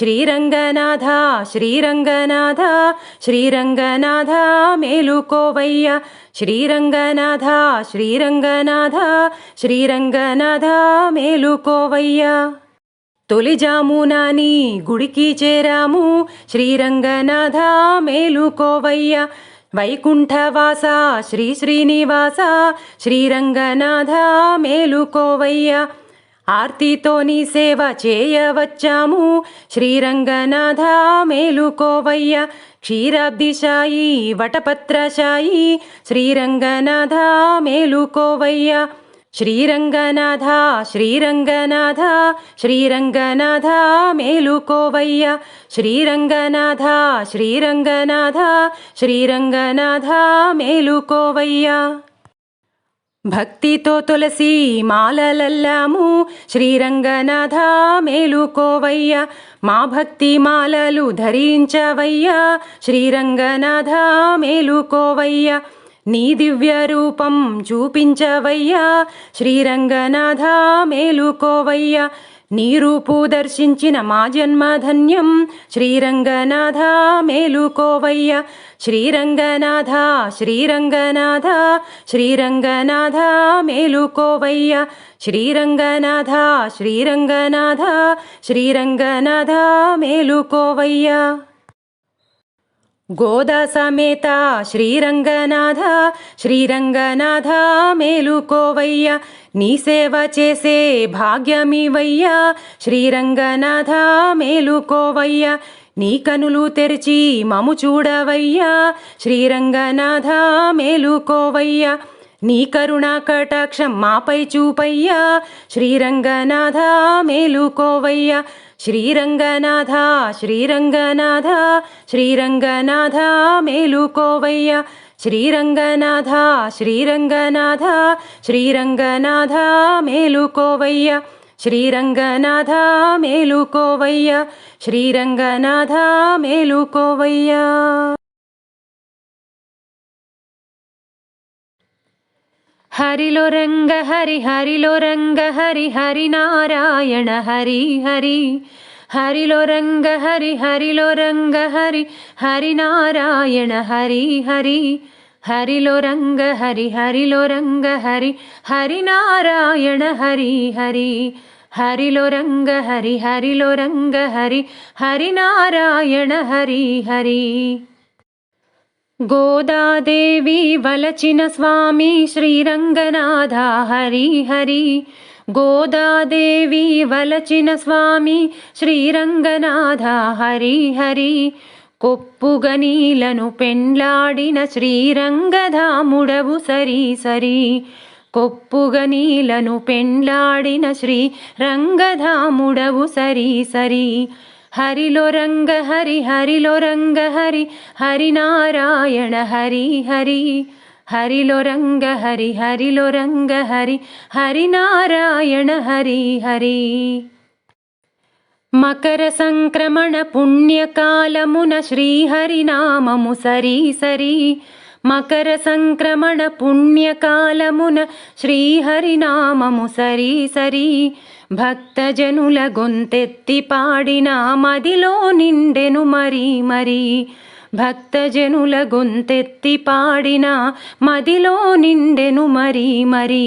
శ్రీరంగనాథ శ్రీరంగనాథ శ్రీరంగనాథ మేలుకోవయ్య శ్రీరంగనాథ శ్రీరంగనాథ శ్రీరంగనాథ మేలుకోవయ్య తొలిజామునాని గుడికి చేరాము శ్రీరంగనాథ మేలుకోవయ్య వైకుంఠవాస శ్రీ శ్రీనివాస శ్రీరంగనాథ మేలుకోవయ్య ఆర్తితో నీ సేవ చేయవచ్చాము శ్రీరంగనాథ మేలుకోవయ్య క్షీరాబ్దిశాయి వటపత్రశాయి శ్రీరంగనాథ మేలుకోవయ్య శ్రీరంగనాథ శ్రీరంగనాథ శ్రీరంగనాథ మేలుకోవయ్య శ్రీరంగనాథ శ్రీరంగనాథ శ్రీరంగనాథ మేలుకోవయ్య భక్తితో తులసి మాలలల్లాము శ్రీరంగనాథ మేలుకోవయ్య మా భక్తి మాలలు ధరించవయ్యా శ్రీరంగనాథ మేలుకోవయ్యా నీ దివ్య రూపం చూపించవయ్యా శ్రీరంగనాథ మేలుకోవయ్యా నీ రూపు దర్శించిన మా జన్మధన్యం శ్రీరంగనాథ మేలుకోవయ్య శ్రీరంగనాథ శ్రీరంగనాథ శ్రీరంగనాథ మేలుకోవయ్య శ్రీరంగనాథ శ్రీరంగనాథ శ్రీరంగనాథ మేలుకోవయ్యా గోదా సమేత శ్రీరంగనాథ శ్రీరంగనాథ మేలుకోవయ్య నీ సేవ చేసే భాగ్యమివయ్యా శ్రీరంగనాథ మేలుకోవయ్య నీ కనులు తెరిచి మము చూడవయ్యా శ్రీరంగనాథ మేలుకోవయ్య నీ కరుణ కటాక్షం మాపై చూపయ్యా శ్రీరంగనాథ మేలుకోవయ్యా श्रीरङ्गनाधा श्रीरङ्गनाथ श्रीरङ्गनाथ मेलुकोवय्य श्रीरङ्गनाधा श्रीरङ्गनाथ श्रीरङ्गनाथ मेलुकोवय्य श्रीरङ्गनाथ मेलुकोवय्य श्रीरङ्गनाथ मेलुकोवय्य हरिलो रङ्ग हरि हरिलो रङ्ग हरि हरि नारायण हरि हरि हरिलो रङ्ग हरि हरिलो रङ्ग हरि हरि नारायण हरि हरि हरिलो रङ्ग हरि हरिलो रङ्ग हरि हरि नारायण हरि हरि हरिलो रङ्ग हरि हरिलो रङ्ग हरि हरि नारायण हरि हरि గోదాదేవి వలచిన స్వామి శ్రీరంగనాథ హరి హరి గోదాదేవి వలచిన స్వామి శ్రీరంగనాథ హరి హరి కొప్పుగనీలను పెండ్లాడిన శ్రీరంగధాముడవు సరి సరి కొప్పుగనీలను పెండ్లాడిన శ్రీ రంగధాముడవు సరి సరి हरिलो रङ्गह हरि हरिलो रङ्ग हरि हरिनारायण हरि हरि हरिलो रङ्ग हरि हरिलो रङ्ग हरि हरिनारायण हरि हरि मकरसङ्क्रमण पुण्यकालमुन श्रीहरिनाममु सरि सरि मकरसङ्क्रमण पुण्यकालमुन श्रीहरिनाममु सरि सरि భక్తజనుల గొంతెత్తి పాడిన మదిలో నిండెను మరీ మరీ భక్తజనుల గొంతెత్తి పాడిన మదిలో నిండెను మరీ మరీ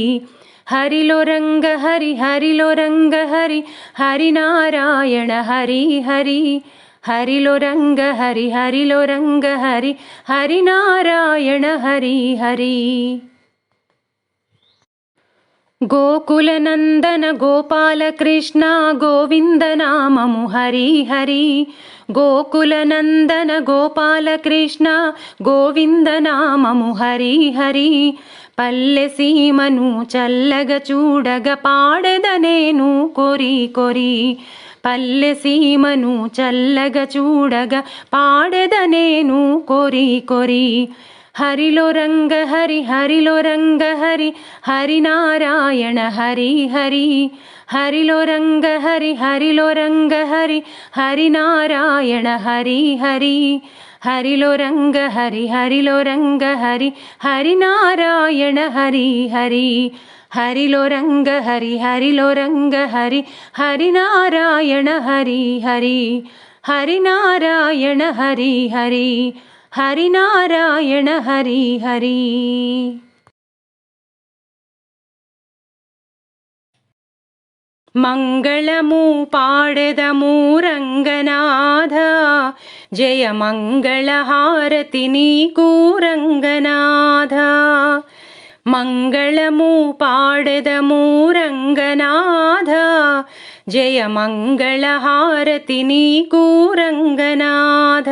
హరిలో రంగ హరి హరిలో రంగ హరి హరినారాయణ హరి హరి హరిలో రంగ హరి హరిలో రంగ హరి హరినారాయణ హరి హరి గోకులనందన గోపాలకృష్ణ గోవిందనామము హరి హరి గోకులనందన గోపాలకృష్ణ గోవిందనామము హరి హరి పల్లె సీమను చల్లగ చూడగ పాడదనేను కొరి కొరి పల్లె సీమను చల్లగ చూడగ పాడదనేను కొరి కొరి हरिलो रङ्ग हरि हरिलो रङ्ग हरि हरि नारायण हरि हरि हरिलो रङ्ग हरि हरिलो रङ्ग हरि हरि हरि हरि हरिलो रङ्ग हरि हरिलो रङ्ग हरि हरि हरि हरि हरिलो हरि हरिलो हरि हरि हरि हरि हरि हरि हरि हरिनारायण हरि हरि मङ्गळमू पाडदमुरङ्गनाध जय मङ्गलहारतिनीकूरङ्गनाध मङ्गळमू पाडदमुरङ्गनाध जय मङ्गलहारतिनीकूरङ्गनाध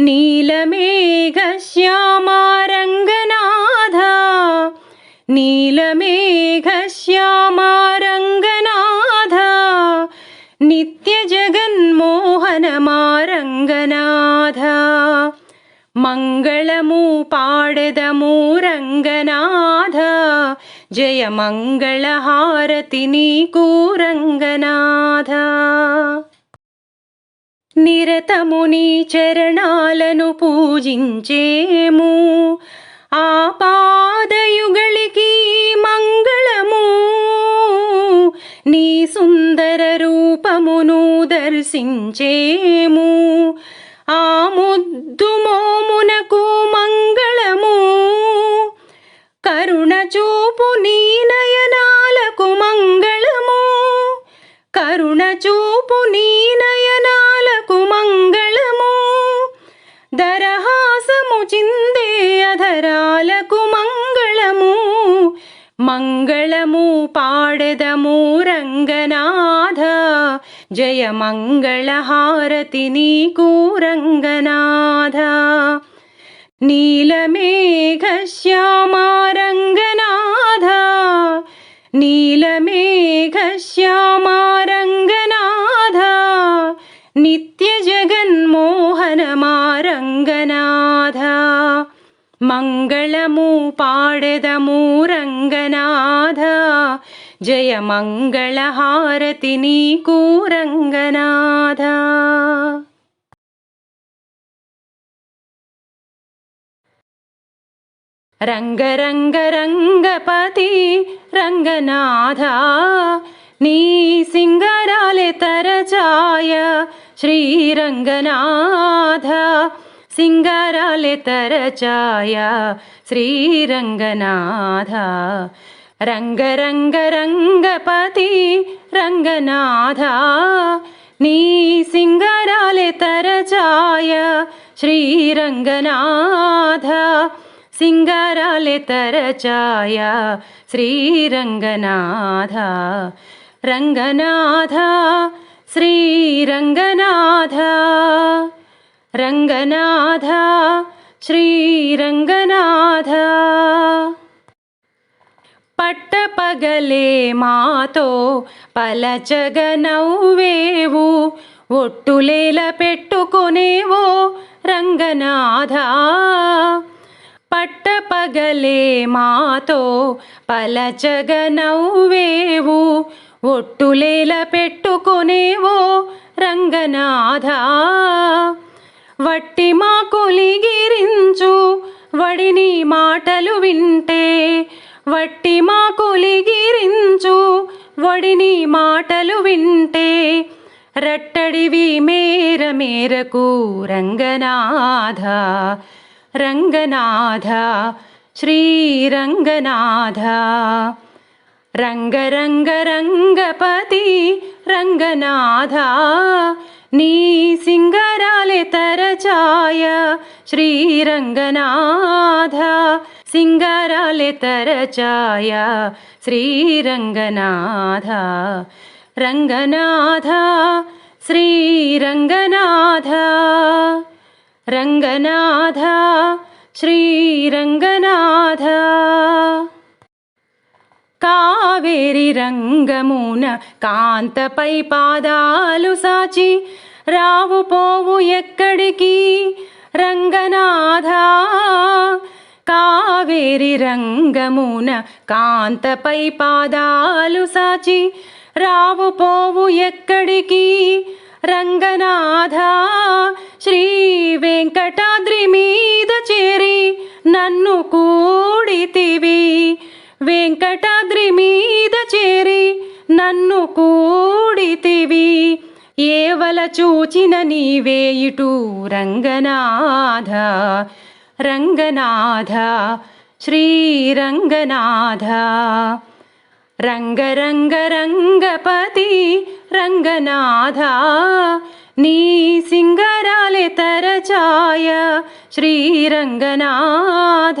नीलमेघश्यामारङ्गनाथ नीलमेघश्यामारङ्गनाथ नित्यजगन्मोहनमारङ्गनाथ मङ्गलमूपाडदमूरङ्गनाध जय मङ्गलहारतिनीकूरङ्गनाध నిరతముని చరణాలను పూజించేము ఆ పాదయుగళికి మంగళము నీ సుందర రూపమును దర్శించేము ఆ ముద్దు మోమునకు మంగళము కరుణ చూపు నీ నయనాలకు మంగళము కరుణ చూపు నీ नीकूरङ्गनाथ नीलमेघश्यामा मङ्गलहारति नीकूरङ्गनाध रङ्गरङ्ग रङ्गपति रङ्गनाथ नी सिङ्गराले तर चाया श्रीरङ्गनाध सिङ्गराले तर चाया रङ्गरङ्गरङ्गपति रङ्गनाथ नीसिंहराले तरचाया श्रीरङ्गनाध सिङ्गराले तरचाया श्रीरङ्गनाध रङ्गनाध श्रीरङ्गनाध रङ्गनाध श्रीरङ्गनाधा పట్టపగలే మాతో పలచగ నవ్వేవు ఒట్టులేల పెట్టుకునేవో రంగనాథ పట్టపగలే మాతో పలచగ నవ్వేవు ఒట్టులేల పెట్టుకునేవో రంగనాథ వట్టి మా కొలిగిరించు వడిని మాటలు వింటే వట్టి మా కొలిగిరించు వడిని మాటలు వింటే రట్టడివి మేర మేరకు రంగనాథ రంగనాథ శ్రీరంగనాథ రంగరంగ రంగపతి రంగనాథ नी सिंगराले तरचाय श्रीरङ्गनाध सिङ्गराले तरचाय श्रीरङ्गनाथ रङ्गनाथ श्रीरङ्गनाथ रङ्गनाथ श्रीरङ्गनाथ కావేరి రంగమున కాంతపై పాదాలు సాచి రావు పోవు ఎక్కడికి రంగనాథ కావేరి రంగమున కాంతపై పాదాలు సాచి రావు పోవు ఎక్కడికి రంగనాథ శ్రీ వెంకటాద్రి మీద చేరి నన్ను కూడితివి వెంకటాద్రి మీద చేరి నన్ను కూడితివి ఏవల చూచిన నీవే ఇటు రంగనాథ రంగనాథ శ్రీరంగనాథ రంగరంగ రంగపతి రంగనాథ నీ సింగరాలే తరచాయ శ్రీరంగనాథ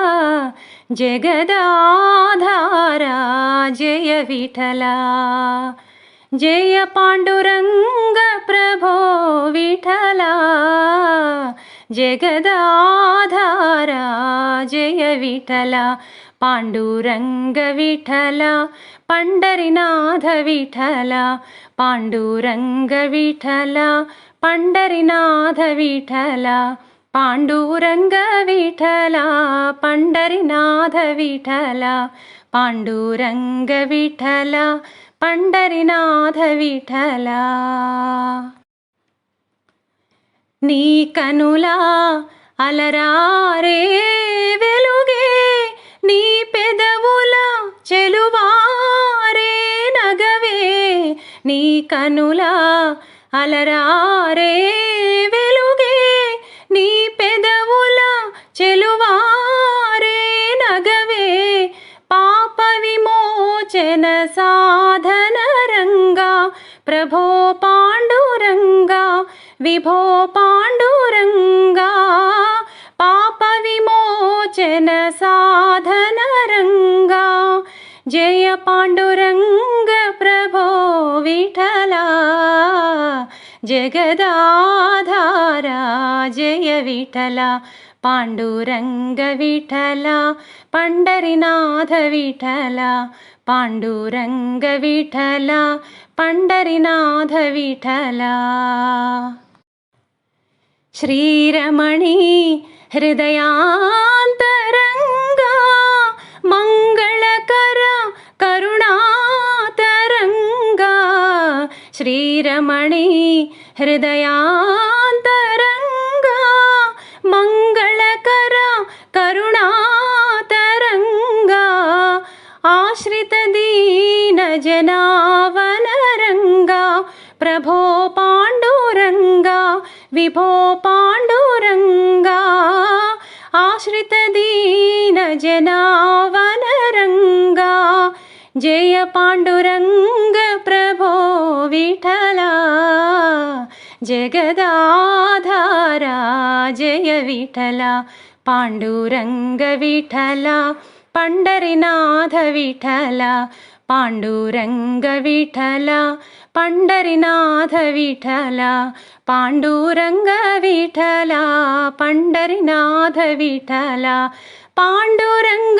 जय विठला जय पाण्डुरङ्ग प्रभो विठला जय विठला पाण्डुरङ्ग विठला पण्डरिनाथ विठला पाण्डुरङ्ग विठला पण्डरिनाथ विठला పాండురంగ విఠల పండరినాథ విఠల పాండురంగ విఠల పండరినాథ విఠల నీ కనులా అలరారే వెలుగే నీ పెదవుల చెలువారే నగవే నీ కనులా అలరారే వెలుగే నీ పెదవుల చెలువారే నగవే పాప విమోచన సాధన రంగా ప్రభో పాండురంగా విభో పాండురంగా పాప విమోచన సాధన రంగా జయ పాండురంగ ప్రభో విఠలా जगदाधाराजय विठला पाण्डुरङ्गविठला पण्डरिनाथविठला पाण्डुरङ्गविठला पण्डरीनाथविठला श्रीरमणी हृदयान्त मणी हृदयान्तरङ्गा मङ्गलकरा करुणातरङ्गा आश्रितदीनजना वनरङ्गा प्रभो पाण्डुरङ्गा विभो पाण्डुरङ्गा आश्रितदीनजनावनरङ्गा जय पाण्डुरङ्ग प्रभो विठला जगदाधारा जय विठला पाण्डुरङ्ग पाण्डुरङ्ग विठला विठला विठला पण्डरिनाथ विठला पाण्डुरङ्ग विठला पण्डरिनाथ विठला पाण्डुरङ्ग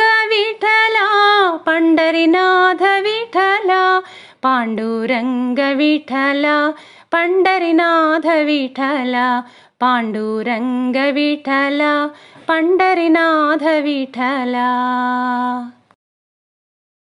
पाण्डुरङ्ग विठला विठला विठला पाण्डुरङ्गविठल विठला पाण्डुरङ्ग विठला पाण्डुरङ्गविठल विठला